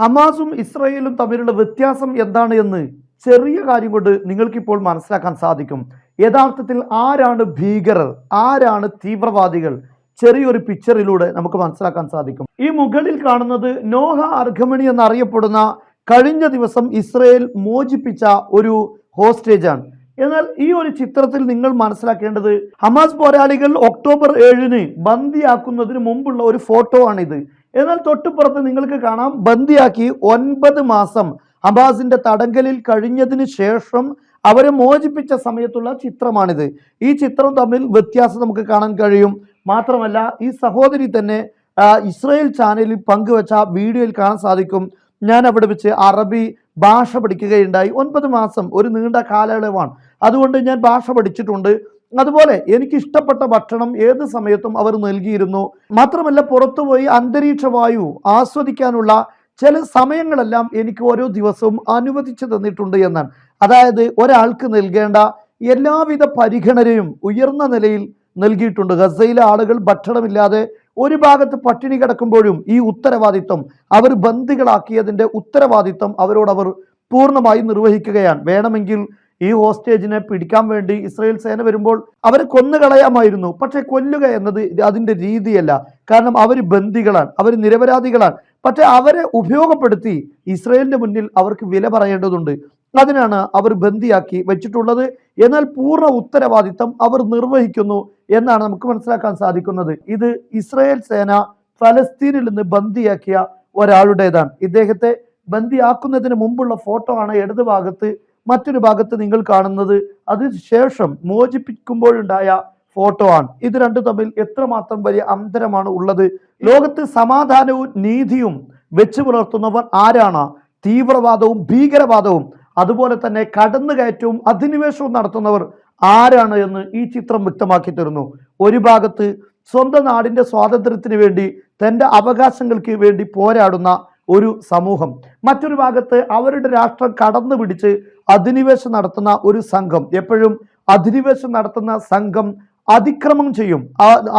ഹമാസും ഇസ്രയേലും തമ്മിലുള്ള വ്യത്യാസം എന്താണ് എന്ന് ചെറിയ കാര്യം കൊണ്ട് നിങ്ങൾക്കിപ്പോൾ മനസ്സിലാക്കാൻ സാധിക്കും. യഥാർത്ഥത്തിൽ ആരാണ് ഭീകരർ? ആരാണ് തീവ്രവാദികൾ? ചെറിയൊരു പിക്ചറിലൂടെ നമുക്ക് മനസ്സിലാക്കാൻ സാധിക്കും. ഈ മുകളിൽ കാണുന്നത് നോഹ അർഘമണി എന്നറിയപ്പെടുന്ന കഴിഞ്ഞ ദിവസം ഇസ്രയേൽ മോചിപ്പിച്ച ഒരു ഹോസ്റ്റേജാണ്. എന്നാൽ ഈ ഒരു ചിത്രത്തിൽ നിങ്ങൾ മനസ്സിലാക്കേണ്ടത് ഹമാസ് പോരാളികൾ ഒക്ടോബർ ഏഴിന് ബന്ദിയാക്കുന്നതിന് മുമ്പുള്ള ഒരു ഫോട്ടോ ആണിത്. എന്നാൽ തൊട്ടുപുറത്ത് നിങ്ങൾക്ക് കാണാം ബന്ദിയാക്കി ഒൻപത് മാസം അബാസിന്റെ തടങ്കലിൽ കഴിഞ്ഞതിന് ശേഷം അവരെ മോചിപ്പിച്ച സമയത്തുള്ള ചിത്രമാണിത്. ഈ ചിത്രം തമ്മിൽ വ്യത്യാസം നമുക്ക് കാണാൻ കഴിയും. മാത്രമല്ല ഈ സഹോദരി തന്നെ ഇസ്രായേൽ ചാനലിൽ പങ്കുവച്ച വീഡിയോയിൽ കാണാൻ സാധിക്കും. ഞാൻ അവിടെ വെച്ച് അറബി ഭാഷ പഠിക്കുകയുണ്ടായി. ഒൻപത് മാസം ഒരു നീണ്ട കാലയളവാണ്. അതുകൊണ്ട് ഞാൻ ഭാഷ പഠിച്ചിട്ടുണ്ട്. അതുപോലെ എനിക്ക് ഇഷ്ടപ്പെട്ട ഭക്ഷണം ഏത് സമയത്തും അവർ നൽകിയിരുന്നു. മാത്രമല്ല പുറത്തുപോയി അന്തരീക്ഷ വായു ആസ്വദിക്കാനുള്ള ചില സമയങ്ങളെല്ലാം എനിക്ക് ഓരോ ദിവസവും അനുവദിച്ചു തന്നിട്ടുണ്ട് എന്നാണ്. അതായത് ഒരാൾക്ക് നൽകേണ്ട എല്ലാവിധ പരിഗണനയും ഉയർന്ന നിലയിൽ നൽകിയിട്ടുണ്ട്. ഗസയിലെ ആളുകൾ ഭക്ഷണമില്ലാതെ ഒരു ഭാഗത്ത് പട്ടിണി കിടക്കുമ്പോഴും ഈ ഉത്തരവാദിത്വം അവർ ബന്ദികളാക്കിയതിന്റെ ഉത്തരവാദിത്വം അവരോട് അവർ പൂർണമായി നിർവഹിക്കുകയാണ്. വേണമെങ്കിൽ ഈ ഹോസ്റ്റേജിനെ പിടിക്കാൻ വേണ്ടി ഇസ്രയേൽ സേന വരുമ്പോൾ അവരെ കൊന്നുകളയാമായിരുന്നു. പക്ഷെ കൊല്ലുക എന്നത് അതിന്റെ രീതിയല്ല. കാരണം അവർ ബന്ദികളാണ് അവർ നിരപരാധികളാണ്. പക്ഷെ അവരെ ഉപയോഗപ്പെടുത്തി ഇസ്രായേലിന്റെ മുന്നിൽ അവർക്ക് വില പറയേണ്ടതുണ്ട്. അതിനാണ് അവർ ബന്ദിയാക്കി വെച്ചിട്ടുള്ളത്. എന്നാൽ പൂർണ ഉത്തരവാദിത്തം അവർ നിർവഹിക്കുന്നു എന്നാണ് നമുക്ക് മനസ്സിലാക്കാൻ സാധിക്കുന്നത്. ഇത് ഇസ്രയേൽ സേന ഫലസ്തീനിൽ നിന്ന് ബന്ദിയാക്കിയ ഒരാളുടേതാണ്. ഇദ്ദേഹത്തെ ബന്ദിയാക്കുന്നതിന് മുമ്പുള്ള ഫോട്ടോ ആണ് ഇടത് ഭാഗത്ത് മറ്റൊരു ഭാഗത്ത് നിങ്ങൾ കാണുന്നത് അതിനുശേഷം മോചിപ്പിക്കുമ്പോഴുണ്ടായ ഫോട്ടോ ആണ്. ഇത് രണ്ടും തമ്മിൽ എത്രമാത്രം വലിയ അന്തരമാണ് ഉള്ളത്? ലോകത്ത് സമാധാനവും നീതിയും വെച്ചു പുലർത്തുന്നവർ ആരാണ്? തീവ്രവാദവും ഭീകരവാദവും അതുപോലെ തന്നെ കടന്നുകയറ്റവും അധിനിവേശവും നടത്തുന്നവർ ആരാണ് എന്ന് ഈ ചിത്രം വ്യക്തമാക്കി തരുന്നു. ഒരു ഭാഗത്ത് സ്വന്തം നാടിന്റെ സ്വാതന്ത്ര്യത്തിന് വേണ്ടി തന്റെ അവകാശങ്ങൾക്ക് വേണ്ടി പോരാടുന്ന ഒരു സമൂഹം. മറ്റൊരു ഭാഗത്ത് അവരുടെ രാഷ്ട്രം കടന്നു പിടിച്ച് അധിനിവേശം നടത്തുന്ന ഒരു സംഘം. എപ്പോഴും അധിനിവേശം നടത്തുന്ന സംഘം അതിക്രമം ചെയ്യും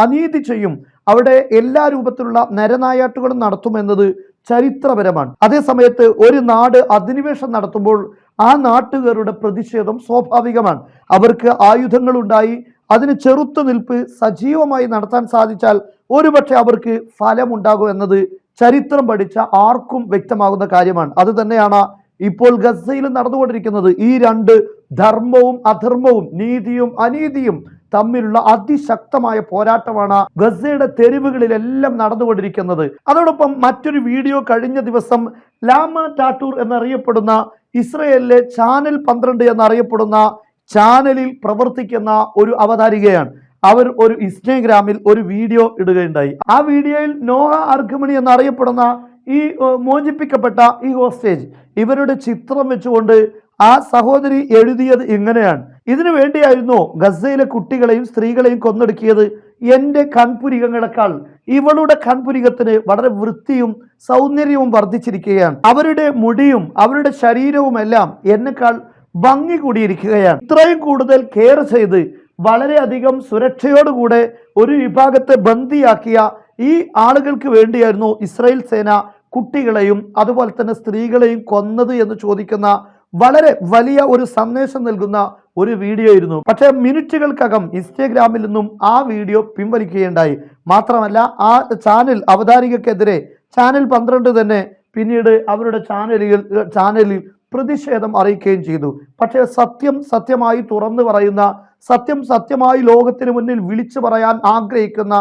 അനീതി ചെയ്യും. അവിടെ എല്ലാ രൂപത്തിലുള്ള നരനായാട്ടുകളും നടത്തുമെന്നത് ചരിത്രപരമാണ്. അതേസമയത്ത് ഒരു നാട് അധിനിവേശം നടത്തുമ്പോൾ ആ നാട്ടുകാരുടെ പ്രതിഷേധം സ്വാഭാവികമാണ്. അവർക്ക് ആയുധങ്ങളുണ്ടായി അതിന് ചെറുത്തു നിൽപ്പ് സജീവമായി നടത്താൻ സാധിച്ചാൽ ഒരുപക്ഷെ അവർക്ക് ഫലമുണ്ടാകും എന്നത് ചരിത്രം പഠിച്ച ആർക്കും വ്യക്തമാകുന്ന കാര്യമാണ്. അത് തന്നെയാണ് ഇപ്പോൾ ഗസയിൽ നടന്നുകൊണ്ടിരിക്കുന്നത്. ഈ രണ്ട് ധർമ്മവും അധർമ്മവും നീതിയും അനീതിയും തമ്മിലുള്ള അതിശക്തമായ പോരാട്ടമാണ് ഗസയുടെ തെരുവുകളിലെല്ലാം നടന്നുകൊണ്ടിരിക്കുന്നത്. അതോടൊപ്പം മറ്റൊരു വീഡിയോ കഴിഞ്ഞ ദിവസം ലാമ ടാട്ടൂർ എന്നറിയപ്പെടുന്ന ഇസ്രയേലിലെ ചാനൽ പന്ത്രണ്ട് എന്നറിയപ്പെടുന്ന ചാനലിൽ പ്രവർത്തിക്കുന്ന ഒരു അവതാരികയാണ്. അവർ ഒരു ഇൻസ്റ്റഗ്രാമിൽ ഒരു വീഡിയോ ഇടുകയുണ്ടായി. ആ വീഡിയോയിൽ നോഹ അർഗമണി എന്നറിയപ്പെടുന്ന ഈ മോചിപ്പിക്കപ്പെട്ട ഈ ഹോസ്റ്റേജ് ഇവരുടെ ചിത്രം വെച്ചുകൊണ്ട് ആ സഹോദരി എഴുതിയത് ഇങ്ങനെയാണ്. ഇതിനു വേണ്ടിയായിരുന്നു ഗസയിലെ കുട്ടികളെയും സ്ത്രീകളെയും കൊന്നൊടുക്കിയത് എന്റെ കൺപുരികങ്ങളെക്കാൾ. ഇവളുടെ കൺപുരികത്തിന് വളരെ വൃത്തിയും സൗന്ദര്യവും വർദ്ധിച്ചിരിക്കുകയാണ്. അവരുടെ മുടിയും അവരുടെ ശരീരവും എല്ലാം എന്നെക്കാൾ ഭംഗി കൂടിയിരിക്കുകയാണ്. ഇത്രയും കൂടുതൽ കെയർ ചെയ്ത് വളരെയധികം സുരക്ഷയോടുകൂടെ ഒരു വിഭാഗത്തെ ബന്ദിയാക്കിയ ഈ ആളുകൾക്ക് വേണ്ടിയായിരുന്നു ഇസ്രായേൽ സേന കുട്ടികളെയും അതുപോലെ തന്നെ സ്ത്രീകളെയും കൊന്നത് എന്ന് ചോദിക്കുന്ന വളരെ വലിയ ഒരു സന്ദേശം നൽകുന്ന ഒരു വീഡിയോ ആയിരുന്നു. പക്ഷേ മിനിറ്റുകൾക്കകം ഇൻസ്റ്റാഗ്രാമിൽ നിന്നും ആ വീഡിയോ പിൻവലിക്കുകയുണ്ടായി. മാത്രമല്ല ആ ചാനൽ അവതാരികക്കെതിരെ ചാനൽ പന്ത്രണ്ട് തന്നെ പിന്നീട് അവരുടെ ചാനലുകൾ ചാനലിൽ പ്രതിഷേധം അറിയിക്കുകയും ചെയ്തു. പക്ഷേ സത്യം സത്യമായി തുറന്നു പറയുന്ന സത്യം സത്യമായി ലോകത്തിന് മുന്നിൽ വിളിച്ചു പറയാൻ ആഗ്രഹിക്കുന്ന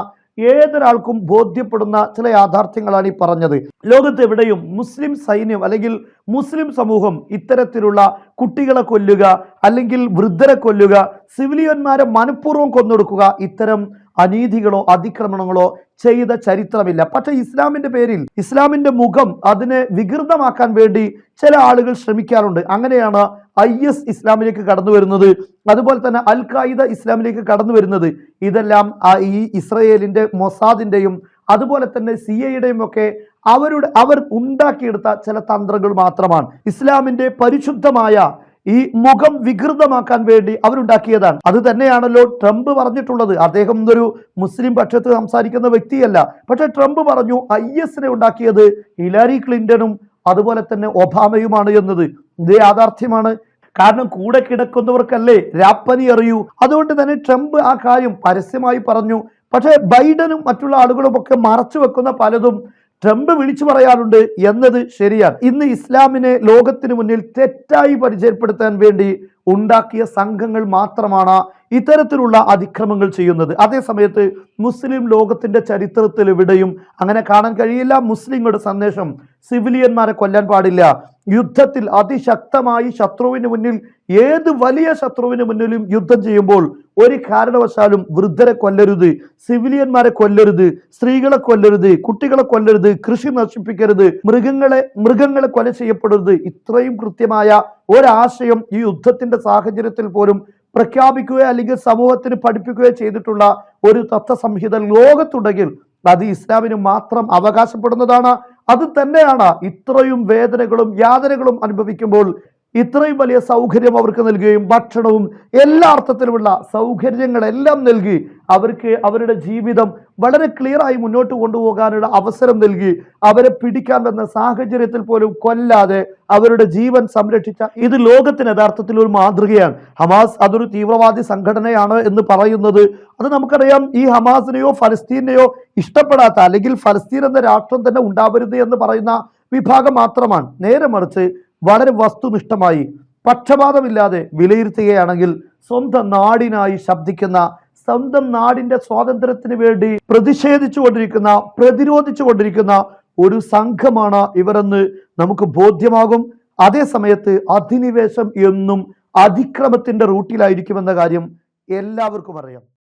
ഏതൊരാൾക്കും ബോധ്യപ്പെടുന്ന ചില യാഥാർത്ഥ്യങ്ങളാണ് ഈ പറഞ്ഞത്. ലോകത്ത് എവിടെയും മുസ്ലിം സൈന്യം അല്ലെങ്കിൽ മുസ്ലിം സമൂഹം ഇത്തരത്തിലുള്ള കുട്ടികളെ കൊല്ലുക അല്ലെങ്കിൽ വൃദ്ധരെ കൊല്ലുക സിവിലിയന്മാരെ മനഃപൂർവം കൊന്നൊടുക്കുക ഇത്തരം അനീതികളോ അതിക്രമണങ്ങളോ ചെയ്ത ചരിത്രമില്ല. പക്ഷേ ഇസ്ലാമിന്റെ പേരിൽ ഇസ്ലാമിന്റെ മുഖം അതിനെ വികൃതമാക്കാൻ വേണ്ടി ചില ആളുകൾ ശ്രമിക്കാറുണ്ട്. അങ്ങനെയാണ് ഐ എസ് ഇസ്ലാമിലേക്ക് കടന്നു വരുന്നത്. അതുപോലെ തന്നെ അൽ ഖായിദ ഇസ്ലാമിലേക്ക് കടന്നു വരുന്നത്. ഇതെല്ലാം ഈ ഇസ്രയേലിന്റെ മൊസാദിന്റെയും അതുപോലെ തന്നെ സി ഐയുടെയും ഒക്കെ അവരുടെ അവർ ഉണ്ടാക്കിയെടുത്ത ചില തന്ത്രങ്ങൾ മാത്രമാണ്. ഇസ്ലാമിന്റെ പരിശുദ്ധമായ ഈ മുഖം വികൃതമാക്കാൻ വേണ്ടി അവരുണ്ടാക്കിയതാണ്. അത് തന്നെയാണല്ലോ ട്രംപ് പറഞ്ഞിട്ടുള്ളത്. അദ്ദേഹം ഒരു മുസ്ലിം പക്ഷത്ത് സംസാരിക്കുന്ന വ്യക്തിയല്ല. പക്ഷെ ട്രംപ് പറഞ്ഞു ഐ എസിനെ ഉണ്ടാക്കിയത് ഹിലാരി ക്ലിന്റണും അതുപോലെ തന്നെ ഒബാമയുമാണ് എന്നത്. ഇത് യാഥാർത്ഥ്യമാണ്. കാരണം കൂടെ കിടക്കുന്നവർക്കല്ലേ രാപ്പനി അറിയൂ. അതുകൊണ്ട് തന്നെ ട്രംപ് ആ കാര്യം പരസ്യമായി പറഞ്ഞു. പക്ഷേ ബൈഡനും മറ്റുള്ള ആളുകളും ഒക്കെ മറച്ചു വെക്കുന്ന പലതും ട്രംപ് വിളിച്ചു പറയാറുണ്ട് എന്നത് ശരിയാണ്. ഇന്ന് ഇസ്ലാമിനെ ലോകത്തിന് മുന്നിൽ തെറ്റായി പരിചയപ്പെടുത്താൻ വേണ്ടി ഉണ്ടാക്കിയ സംഘങ്ങൾ മാത്രമാണ് ഇത്തരത്തിലുള്ള അതിക്രമങ്ങൾ ചെയ്യുന്നത്. അതേസമയത്ത് മുസ്ലിം ലോകത്തിന്റെ ചരിത്രത്തിൽ എവിടെയും അങ്ങനെ കാണാൻ കഴിയില്ല. മുസ്ലിങ്ങളുടെ സന്ദേശം സിവിലിയന്മാരെ കൊല്ലാൻ പാടില്ല. യുദ്ധത്തിൽ അതിശക്തമായി ശത്രുവിന് മുന്നിൽ ഏത് വലിയ ശത്രുവിന് മുന്നിലും യുദ്ധം ചെയ്യുമ്പോൾ ഒരു കാരണവശാലും വൃദ്ധരെ കൊല്ലരുത് സിവിലിയന്മാരെ കൊല്ലരുത് സ്ത്രീകളെ കൊല്ലരുത് കുട്ടികളെ കൊല്ലരുത് കൃഷി നശിപ്പിക്കരുത് മൃഗങ്ങളെ മൃഗങ്ങളെ കൊല ചെയ്യപ്പെടരുത്. ഇത്രയും കൃത്യമായ ഒരാശയം ഈ യുദ്ധത്തിന്റെ സാഹചര്യത്തിൽ പോലും പ്രഖ്യാപിക്കുകയോ അല്ലെങ്കിൽ സമൂഹത്തിന് പഠിപ്പിക്കുകയോ ചെയ്തിട്ടുള്ള ഒരു തത്വസംഹിത ലോകത്തുണ്ടെങ്കിൽ അത് ഇസ്ലാമിന് മാത്രം അവകാശപ്പെടുന്നതാണ്. അത് തന്നെയാണ് ഇത്രയും വേദനകളും യാതനകളും അനുഭവിക്കുമ്പോൾ ഇത്രയും വലിയ സൗകര്യം അവർക്ക് നൽകുകയും ഭക്ഷണവും എല്ലാ അർത്ഥത്തിലുമുള്ള സൗകര്യങ്ങളെല്ലാം നൽകി അവർക്ക് അവരുടെ ജീവിതം വളരെ ക്ലിയറായി മുന്നോട്ട് കൊണ്ടുപോകാനുള്ള അവസരം നൽകി. അവരെ പിടിക്കാൻ വന്ന സാഹചര്യത്തിൽ പോലും കൊല്ലാതെ അവരുടെ ജീവൻ സംരക്ഷിച്ച ഇത് ലോകത്തിന് യഥാർത്ഥത്തിൽ ഒരു മാതൃകയാണ്. ഹമാസ് അതൊരു തീവ്രവാദി സംഘടനയാണ് എന്ന് പറയുന്നത്. അത് നമുക്കറിയാം ഈ ഹമാസിനെയോ ഫലസ്തീനെയോ ഇഷ്ടപ്പെടാത്ത അല്ലെങ്കിൽ ഫലസ്തീൻ എന്ന രാഷ്ട്രം തന്നെ ഉണ്ടാവരുത് എന്ന് പറയുന്ന വിഭാഗം മാത്രമാണ്. നേരെ മറിച്ച് വളരെ വസ്തുനിഷ്ഠമായി പക്ഷപാതമില്ലാതെ വിലയിരുത്തുകയാണെങ്കിൽ സ്വന്തം നാടിനായി ശബ്ദിക്കുന്ന സ്വന്തം നാടിന്റെ സ്വാതന്ത്ര്യത്തിന് വേണ്ടി പ്രതിഷേധിച്ചു കൊണ്ടിരിക്കുന്ന കൊണ്ടിരിക്കുന്ന ഒരു സംഘമാണ് ഇവരെന്ന് നമുക്ക് ബോധ്യമാകും. അതേ സമയത്ത് അധിനിവേശം എന്നും അതിക്രമത്തിന്റെ റൂട്ടിലായിരിക്കുമെന്ന കാര്യം എല്ലാവർക്കും അറിയാം.